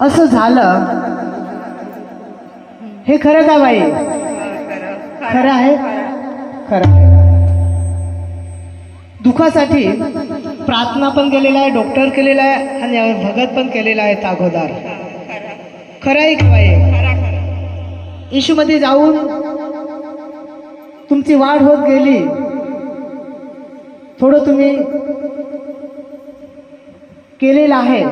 असं झालं. हे खरं का बाई? खरं आहे? खरं आहे. दुखासाठी प्रार्थना पण केलेला आहे डॉक्टर केलेला आहे आणि भगत पण केलेला आहे तागोदार खरं आहे का बाई? इशूमध्ये जाऊन तुमची वाढ होत गेली. थोडं तुम्ही केलेलं आहे.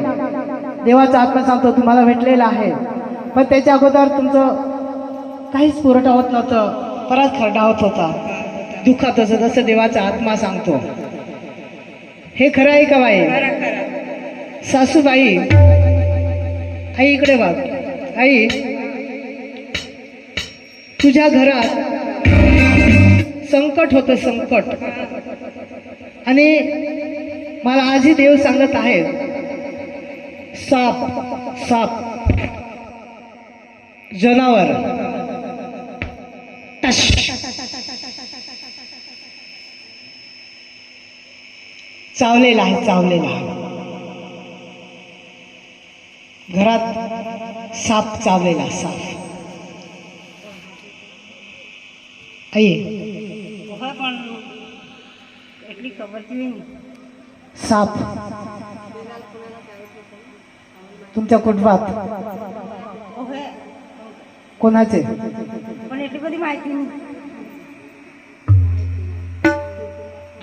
देवाचा आत्मा सांगतो तुम्हाला भेटलेला आहे. पण त्याच्या अगोदर तुमचं काहीच पुरवठा होत नव्हतं. परत खरडा होत होता. दुःखात असं जसं देवाचा आत्मा सांगतो. हे खरं आहे का बाई? सासूबाई आई इकडे बघ. आई तुझ्या घरात संकट होतं संकट. आणि मला आजही देव सांगत आहे साप साप. जनावर. चावलेला आहे चावलेला आहे. घरात साप चावलेला साप. आई. साप. तुमच्या कुटुंबात? कोणाचे? पण याची कधी माहिती नाही.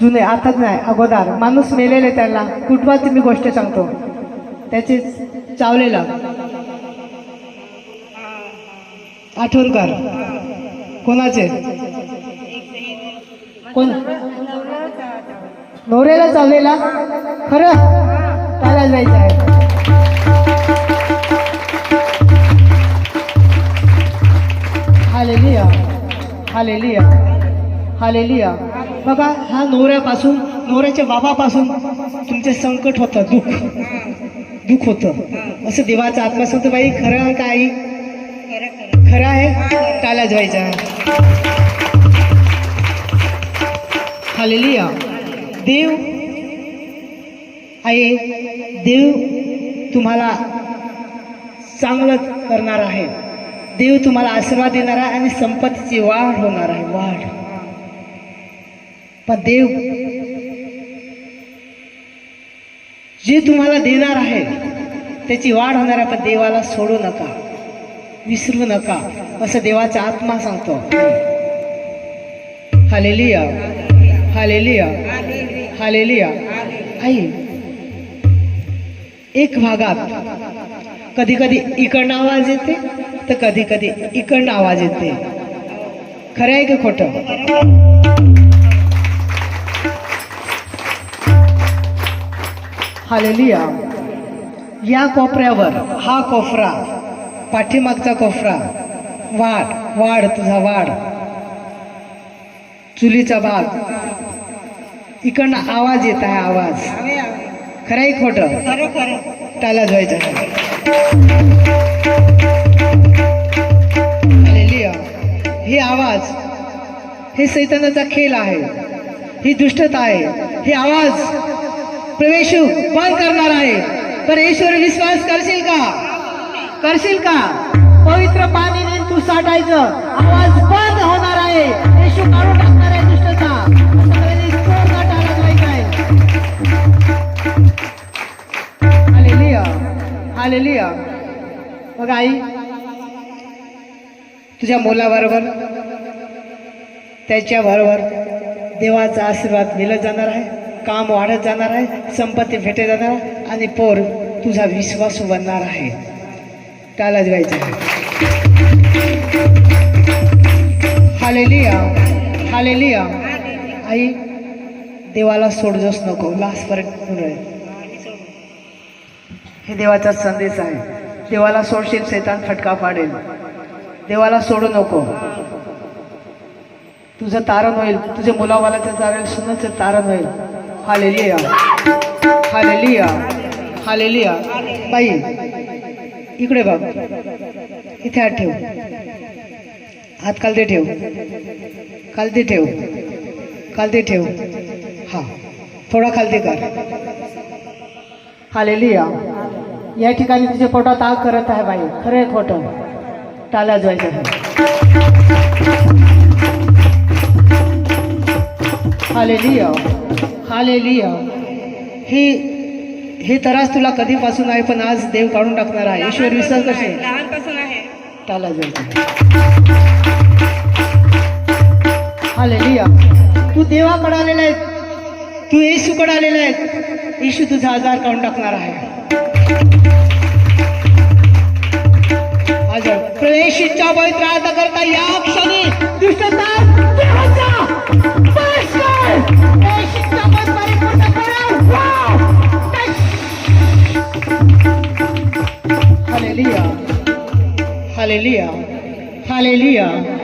जुने आताच नाही अगोदर. माणूस मेलेले त्याला. कुटुंबाची मी गोष्ट सांगतो. त्याची चावलेला. आठवण कर. कोणाचे? कोण? नवऱ्याला चावलेला? खरं? हालेलिया. हालेलिया. बघा हा नवऱ्यापासून नवऱ्याच्या बाबापासून तुमचे संकट होतं दुःख. दुःख होतं. असं देवाचा आत्मा सांगतो बाई खरं आहे का आई? खरं आहे. टाला व्हायचा हालेलिया. देव आई देव तुम्हाला चांगलं करणार आहे. देव तुम्हाला आशीर्वाद देणार आहे आणि संपत्तीची वाढ होणार आहे वाढ. पण देव जे तुम्हाला देणार आहे त्याची वाढ होणार आहे पण देवाला सोडू नका विसरू नका असं देवाचा आत्मा सांगतो. Hallelujah hallelujah hallelujah. आई एक भागात कधी कधी इकडनं आवाज येते तर कधी कधी इकडनं आवाज येते. खरं आहे की खोटं? हालेलिया. या कोपऱ्यावर हा कोपरा पाठीमागचा कोपरा वाढ वाढ तुझा वाढ. चुलीचा भाग. इकडनं आवाज येत आहे आवाज. खरं आहे खोटं? त्याला जायचं. हे आवाज हे सैतानाचा खेळ आहे ही दुष्टता आहे हे आवाज प्रवेश बंद करणार आहे. पर ईश्वर विश्वास करशील का? करशील का? पवित्र पाणीने तू साठायचं. आवाज बंद होणार आहे. येशू काढून टाकणार आहे दुष्टता. सगळ्यांनी जोरदार टाळा मग आई तुझ्या मुलाबरोबर त्याच्याबरोबर देवाचा आशीर्वाद मिळत जाणार आहे काम वाढत जाणार आहे संपत्ती भेटत जाणार आहे आणि पोर तुझा विश्वास बनणार आहे. त्याला जायचं आहे. Hallelujah hallelujah. आई देवाला सोडजोस नको लास्टपर्यंत पुढे हे देवाचा संदेश आहे. देवाला सोडशील शैतान फटका पाडेल. देवाला सोडू नको. तुझं तारण होईल. तुझ्या मुलावालाचं तारण सुनच तारण होईल. हालेलिया. हालेलिया. हालेलिया. बाई इकडे बघ. इथे हात ठेव. हात खालते ठेव. खालती ठेव. खालती ठेव. हा. थोडा खालते कर. हालेलिया. या ठिकाणी तुझ्या पोटात आग करत आहे बाई. खरं खोटं. टाला जायचं. हालेलिया. हालेलिया. हे हे त्रास तुला कधीपासून आहे पण आज देव काढून टाकणार आहे. ईश्वर विसर कसे लहानपासून आहे. टाला जायचं. हालेलिया. तू देवाकडे आलेला आहे तू येशूकडे आलेला आहे येशू तुझा आजार काढून टाकणार आहे. आजार इच्छा पवित्र आता करता या क्षणी दुष्टता देवाचा नाश